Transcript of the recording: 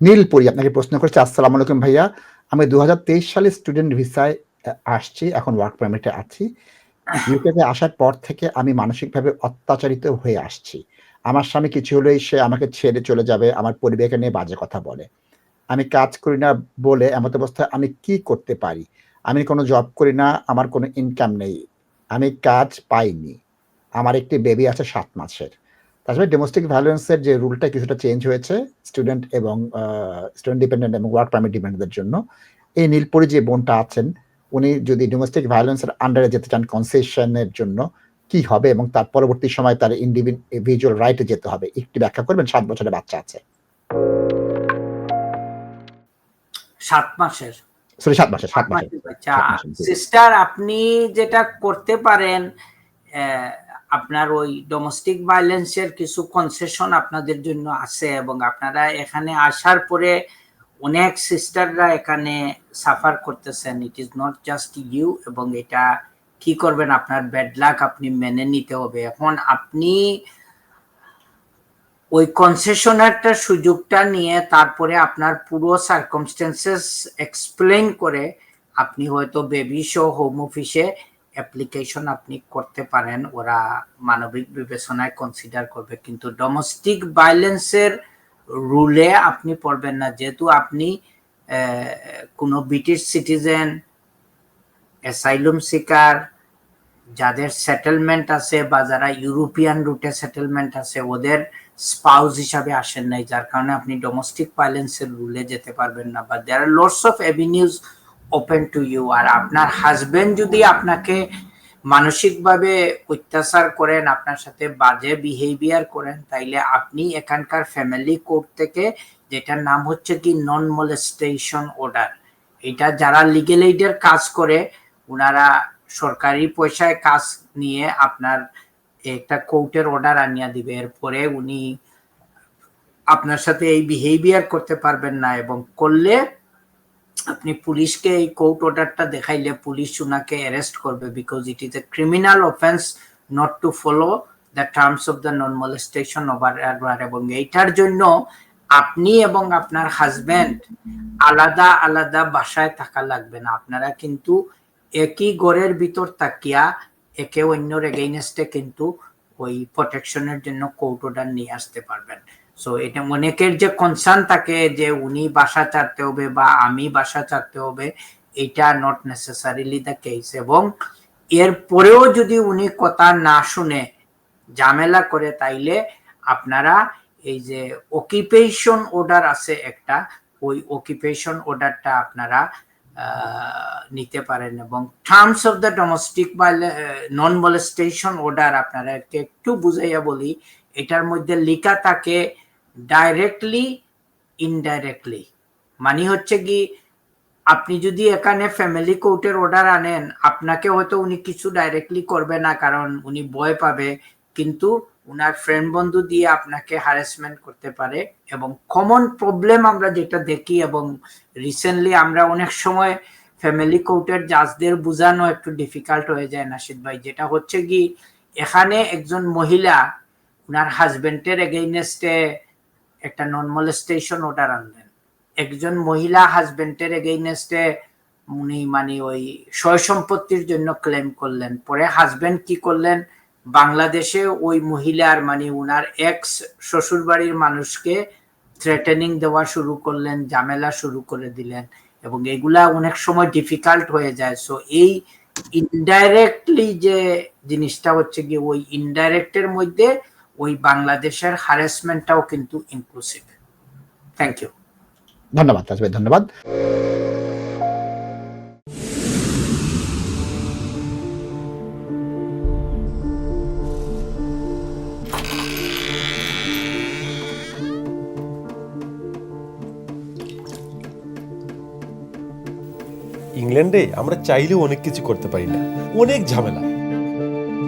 নীলপুরি আপনাকে প্রশ্ন করছে, আসসালাম আলাইকুম ভাইয়া। আমি দু হাজার তেইশ সালে স্টুডেন্ট ভিসায় আসছি, এখন ওয়ার্ক পারমিটে আছি। ইউকেতে আসার পর থেকে আমি মানসিকভাবে অত্যাচারিত হয়ে আসছি। আমার স্বামী কিছু হলেই সে আমাকে ছেড়ে চলে যাবে, আমার পরিবারকে নিয়ে বাজে কথা বলে। আমি কাজ করি না বলে এমত অবস্থায় আমি কি করতে পারি? আমি কোনো জব করি না, আমার কোনো ইনকাম নেই। আমি কাজ পাইনি। আমার একটি বেবি আছে সাত মাসের। তাছাড়া ডোমেস্টিক ভ্যালেন্সের যে রুলটা কিছুটা চেঞ্জ হয়েছে স্টুডেন্ট এবং স্টুডেন্ট ডিপেন্ডেন্ট এবং ওয়ার্ক পারমিট ডিপেন্ডেন্টদের জন্য। এই নীলপরি যে বোনটা আছেন উনি যদি ডোমেস্টিক ভায়োলেন্সের আন্ডারে যেতে চান কনসেশনের জন্য কি হবে এবং তার পরবর্তী সময় তার ইন্ডিভিজুয়াল রাইটে যেতে হবে? একটু ব্যাখ্যা করবেন সাত বছরের বাচ্চা আছে। সাত মাসের। সরি সাত মাসের সাত মাসের। সিস্টার আপনি যেটা করতে পারেন আপনার ওই ডোমেস্টিক ভায়োলেন্সের কিছু কনসেশন আপনাদের জন্য আছে এবং আপনারা এখানে আসার পরে অনেক সিস্টাররা এখানে সাফার করতেছেন। It is not just you এবং এটা কি করবেন? আপনার ব্যাড লাক আপনি মেনে নিতে হবে। এখন আপনি ওই কনসেশনারটার সুযোগটা নিয়ে তারপরে আপনার পুরো সার্কমস্টেন্সেস এক্সপ্লেন করে আপনি হয়তো বেবি শো হোম অফিসে অ্যাপ্লিকেশন আপনি করতে পারেন, ওরা মানবিক বিবেচনায় কনসিডার করবে। কিন্তু ডোমেস্টিক ভায়োলেন্সের রুলে আপনি পড়বেন না। যেহেতু আপনি কোনো ব্রিটিশ সিটিজেন অ্যাসাইলুম সিকার যাদের সেটেলমেন্ট আছে বা যারা ইউরোপিয়ান রুটে সেটেলমেন্ট আছে, ওদের স্পাউস হিসাবে আসেন নাই। যার কারণে আপনি ডোমেস্টিক ভায়োলেন্সের রুলে যেতে পারবেন না। বা there are lots of avenues open to you আর আপনার হাজবেন্ড যদি আপনাকে মানসিকভাবে অত্যাচার করেন, আপনার সাথে বাজে বিহেভিয়ার করেন, তাইলে আপনি এখানকার ফ্যামিলি কোর্ট থেকে, যেটার নাম হচ্ছে কি নন মলেস্টেশন অর্ডার এটা যারা লিগেল এইডের কাজ করে ওনারা সরকারি পয়সায় কাজ নিয়ে আপনার একটা কোর্টের অর্ডার আনিয়া দিবে। এরপরে উনি আপনার সাথে এই বিহেভিয়ার করতে পারবেন না এবং করলে আপনি পুলিশকে এই কোর্ট অর্ডারটা দেখাইলে পুলিশ উনাকে অ্যারেস্ট করবে because it is a criminal offence not to follow the terms of the non molestation over এবং এইটার জন্য আপনি এবং আপনার হাজবেন্ড আলাদা আলাদা বাসায় থাকা লাগবে না। আপনারা কিন্তু একই ঘরের ভিতর তাকিয়া একে অন্যর এগেইনস্টে কিন্তু ওই প্রোটেকশনের জন্য কোর্ট অর্ডার নিয়ে আসতে পারবেন। সো এটা অনেকের যে কনসার্ন থাকে যে উনি বাসা চাটতে হবে বা আমি বাসা চাটতে হবে, এটা নট নেসেসারিলি দ্য কেস এবং এর পরেও যদি উনি কথা না শুনে ঝামেলা করে, তাইলে আপনারা এই যে অকিপেশন অর্ডার আছে একটা, ওই অকিপেশন অর্ডারটা আপনারা নিতে পারেন এবং terms of the domestic non molestation order আপনারা একটু বুঝাইয়া বলি, এটার মধ্যে লেখা থাকে ডাইরেক্টলি ইনডাইরেক্টলি মানে হচ্ছে কি, আপনি যদি এখানে ফ্যামিলি কোর্টের অর্ডার আনেন, আপনাকে হয়তো উনি কিছু ডাইরেক্টলি করবে না, কারণ উনি ভয় পাবে। কিন্তু উনার ফ্রেন্ড বন্ধু দিয়ে আপনাকে হ্যারাসমেন্ট করতে পারে। এবং কমন প্রবলেম আমরা যেটা দেখি এবং রিসেন্টলি আমরা অনেক সময় ফ্যামিলি কোর্টের জাজদের বোঝানো একটু ডিফিকাল্ট হয়ে যায়, নাসিদ ভাই। যেটা হচ্ছে কি, এখানে একজন মহিলা, উনার হাজবেন্ডের এগেইনস্টে একটা নন মলেস্টেশন অর্ডার আনলেন একজন মহিলা হাজবেন্ডের এগেইনস্টে উনি মানে ওই সয় সম্পত্তির জন্য ক্লেম করলেন। পরে হাজবেন্ড কি করলেন? বাংলাদেশে ওই মহিলার মানে উনার এক্স শ্বশুর বাড়ির মানুষকে থ্রেটেনিং দেওয়া শুরু করলেন, ঝামেলা শুরু করে দিলেন এবং এগুলা অনেক সময় ডিফিকাল্ট হয়ে যায়। সো এই ইনডাইরেক্টলি যে জিনিসটা হচ্ছে গিয়ে ওই ইনডাইরেক্টের মধ্যে ওই বাংলাদেশের হ্যারাসমেন্টটাও কিন্তু ইনক্লুসিভ থ্যাংক ইউ ধন্যবাদ তাজ ধন্যবাদ। ইংল্যান্ডে আমরা চাইলেও অনেক কিছু করতে পারি না। অনেক ঝামেলা।